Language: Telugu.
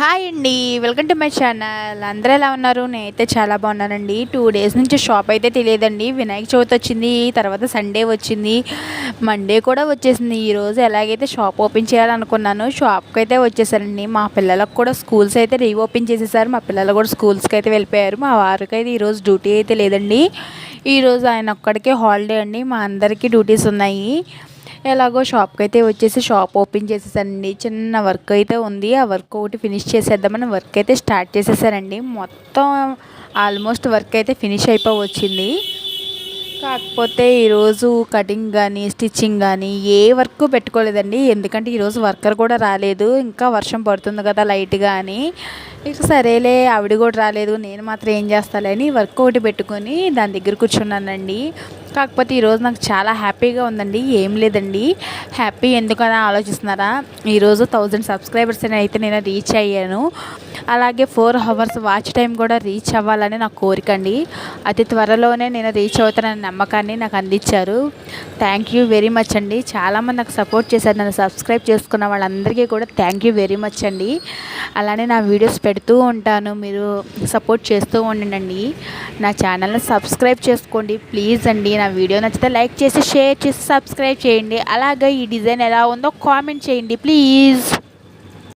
హాయ్ అండి వెల్కమ్ టు మై ఛానల్ అందరూ ఎలా ఉన్నారు? నేనైతే చాలా బాగున్నానండి. టూ డేస్ నుంచి షాప్ అయితే తెలియదండి. వినాయక చవితి వచ్చింది తర్వాత సండే వచ్చింది మండే కూడా వచ్చేసింది. ఈరోజు ఎలాగైతే షాప్ ఓపెన్ చేయాలనుకున్నాను షాప్కి అయితే వచ్చేసారండి మా పిల్లలకు కూడా స్కూల్స్ అయితే రీఓపెన్ చేసేసారు. మా పిల్లలు కూడా స్కూల్స్కి అయితే వెళ్ళిపోయారు. మా వారికి అయితే ఈరోజు డ్యూటీ అయితే లేదండి. ఈరోజు ఆయన ఒక్కడికే హాలిడే అండి. మా అందరికీ డ్యూటీస్ ఉన్నాయి. ఎలాగో షాప్కి అయితే వచ్చేసి షాప్ ఓపెన్ చేసేసానండి చిన్న వర్క్ అయితే ఉంది. ఆ వర్క్ ఒకటి ఫినిష్ చేసేద్దామని వర్క్ అయితే స్టార్ట్ చేసేసానండి. మొత్తం ఆల్మోస్ట్ వర్క్ అయితే ఫినిష్ అయిపోవచ్చింది. కాకపోతే ఈరోజు కటింగ్ కానీ స్టిచ్చింగ్ కానీ ఏ వర్క్ పెట్టుకోలేదండి. ఎందుకంటే ఈరోజు వర్కర్ కూడా రాలేదు. ఇంకా వర్షం పడుతుంది కదా లైట్గా అని ఇక సరేలే ఆవిడ కూడా రాలేదు. నేను మాత్రం ఏం చేస్తాలే అని వర్క్ ఒకటి పెట్టుకొని దాని దగ్గర కూర్చున్నానండి. కాకపోతే ఈరోజు నాకు చాలా హ్యాపీగా ఉందండి. ఏం లేదండి. హ్యాపీ ఎందుకని ఆలోచిస్తున్నారా? ఈరోజు థౌజండ్ సబ్స్క్రైబర్స్ అయితే నేను రీచ్ అయ్యాను. అలాగే ఫోర్ అవర్స్ వాచ్ టైం కూడా రీచ్ అవ్వాలని నా కోరిక అండి. అతి త్వరలోనే నేను రీచ్ అవుతాననే నమ్మకాన్ని నాకు అందించారు. థ్యాంక్ యూ వెరీ మచ్ అండి. చాలామంది నాకు సపోర్ట్ చేశారు. నన్ను సబ్స్క్రైబ్ చేసుకున్న వాళ్ళందరికీ కూడా థ్యాంక్ యూ వెరీ మచ్ అండి. అలానే నా వీడియోస్ పెడుతూ ఉంటాను. మీరు సపోర్ట్ చేస్తూ ఉండండి. నా ఛానల్ని సబ్స్క్రైబ్ చేసుకోండి. ప్లీజ్ అండి. నా వీడియో నచ్చితే లైక్ చేసి షేర్ చేసి సబ్స్క్రైబ్ చేయండి. అలాగే ఈ డిజైన్ ఎలా ఉందో కామెంట్ చేయండి ప్లీజ్.